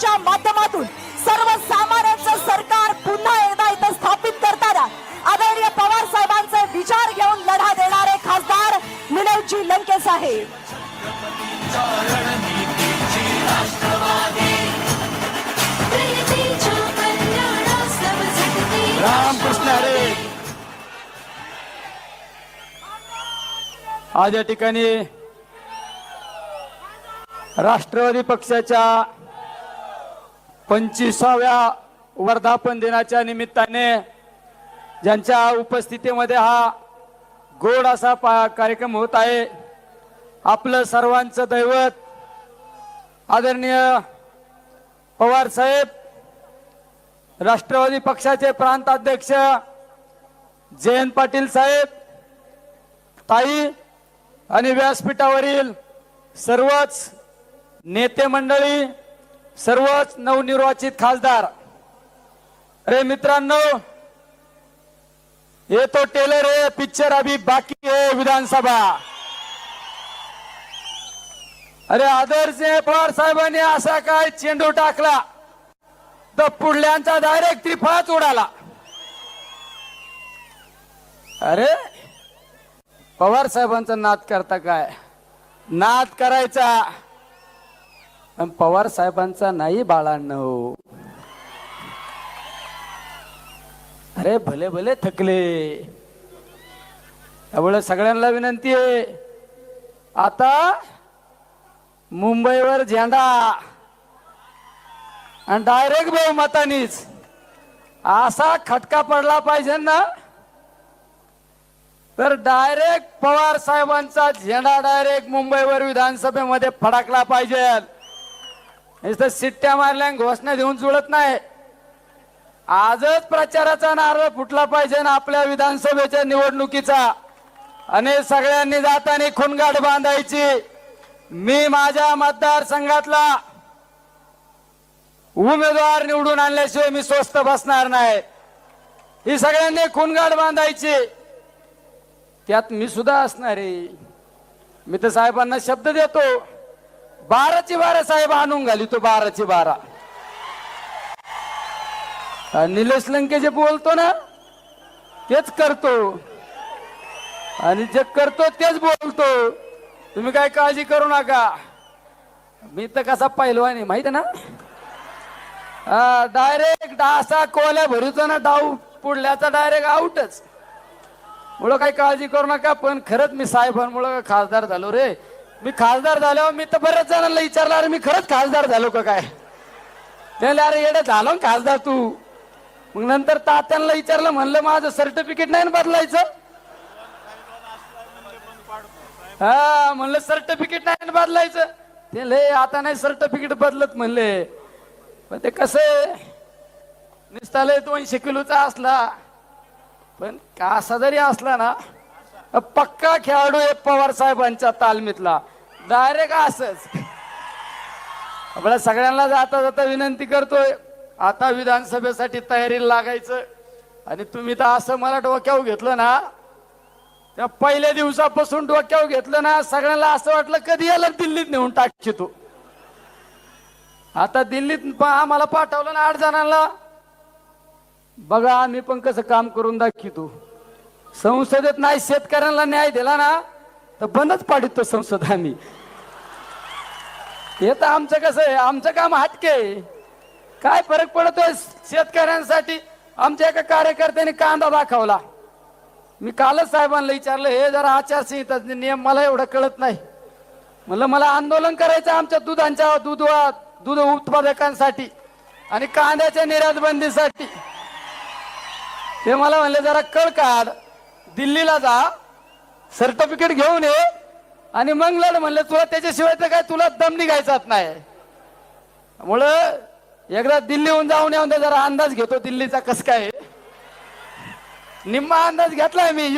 कार्यक्रमाच्या माध्यमातून सर्वसामान्यांचं सरकार पुन्हा एकदा इथं स्थापित करताना आदरणीय पवार साहेबांचे विचार घेऊन लढा देणारे खासदार निलवजी लंकेश आहे रामकृष्ण आज या ठिकाणी राष्ट्रवादी पक्षाच्या पंचवीसाव्या वर्धापन दिनाच्या निमित्ताने ज्यांच्या उपस्थितीमध्ये हा गोड असा पा कार्यक्रम होत आहे आपलं सर्वांचं दैवत आदरणीय पवार साहेब राष्ट्रवादी पक्षाचे प्रांत अध्यक्ष जयंत पाटील साहेब ताई आणि व्यासपीठावरील सर्वच नेते मंडळी सर्वच नवनिर्वाचित खासदार. अरे मित्रांनो ये तो टेलर है पिक्चर अभी बाकी है विधानसभा. अरे आदर्श पवार साहेबांनी असा काय चेंडू टाकला. तर पुढल्यांचा डायरेक्ट त्रिफळाच उडाला. अरे पवार साहेबांचा नाद करता काय? नाद करायचा. पण पवार साहेबांचा नाही बाळांनो. अरे भले भले थकले. त्यामुळे सगळ्यांना विनंती आहे. आता मुंबईवर झेंडा. आणि डायरेक्ट बहुमतानीच. असा खटका पडला पाहिजे ना. तर डायरेक्ट पवार साहेबांचा झेंडा डायरेक्ट मुंबईवर विधानसभेमध्ये फडकला पाहिजे. नुसतं सिट्ट्या मारल्या घोषणा देऊन जुळत नाही. आजच प्रचाराचा नारळ फुटला पाहिजे ना आपल्या विधानसभेच्या निवडणुकीचा. आणि सगळ्यांनी जाताना खुणगाठ बांधायची. मी माझ्या मतदारसंघातला उमेदवार निवडून आणल्याशिवाय मी स्वस्त बसणार नाही. ही सगळ्यांनी खुणगाठ बांधायची. त्यात मी सुद्धा असणार. आहे मी तर साहेबांना शब्द देतो. बाराची बारा साहेब आणून घाली तो बाराची बारा. निलेश लंके जे बोलतो ना तेच करतो. आणि जे करतो तेच बोलतो. तुम्ही काय काळजी करू नका. मी तर कसा पहिलवान आहे माहीत ना? डायरेक्ट डासा कोल्या भरूचा ना डाव पुढल्याचा डायरेक्ट आउटच मुळे काही काळजी करू नका पण खरंच मी साहेबांमुळं खासदार झालो रे. मी खासदार झाल्यावर मी तर बऱ्याच जणांना विचारलं अरे मी खरंच खासदार झालो का काय? त्याला अरे येडं झालो खासदार तू. मग नंतर तात्यांना विचारलं म्हणलं माझं सर्टिफिकेट नाही ना बदलायचं? हा म्हणलं सर्टिफिकेट नाही ना बदलायचं. ते लय आता नाही सर्टिफिकेट बदलत म्हणले. पण ते कसं नुसता लय दोनशे किलोचा असला. पण कासा जरी असला ना पक्का खेळाडू आहे पवार साहेबांच्या तालमीतला. डायरेक्ट असच. आपल्या सगळ्यांना जाता जाता विनंती करतोय. आता विधानसभेसाठी तयारीला लागायचं. आणि तुम्ही तर असं मला डोक्यावर घेतलं ना त्या पहिल्या दिवसापासून डोक्यावर घेतलं ना सगळ्यांना असं वाटलं कधी याला दिल्लीत नेऊन टाकशी तू? आता दिल्लीत प- आम्हाला पाठवलं ना आठ जणांना. बघा आम्ही पण कसं काम करून दाखवतो. संसदेत नाही शेतकऱ्यांना न्याय दिला ना तर बंदच पाडितो संसद आम्ही. हे तर आमचं कसं आहे आमचं काम हटके आहे. काय फरक पडतोय शेतकऱ्यांसाठी? आमच्या एका कार्यकर्त्याने कांदा दाखवला. मी कालच साहेबांना विचारलं हे जरा आचारसंहिता नियम मला एवढं कळत नाही. म्हणलं मला आंदोलन करायचं आमच्या दुधांच्या दूध दूध उत्पादकांसाठी आणि कांद्याच्या निर्यात बंदीसाठी ते मला म्हणले जरा कळ काढ. दिल्लीला जा सर्टिफिकेट घेऊन ये आणि मग लढ म्हणलं तुला त्याच्याशिवाय तर काय तुला दम निघायचाच नाही. त्यामुळं एकदा दिल्लीहून जाऊन येऊन जरा अंदाज घेतो दिल्लीचा कस काय निम्मा अंदाज घेतलाय मी.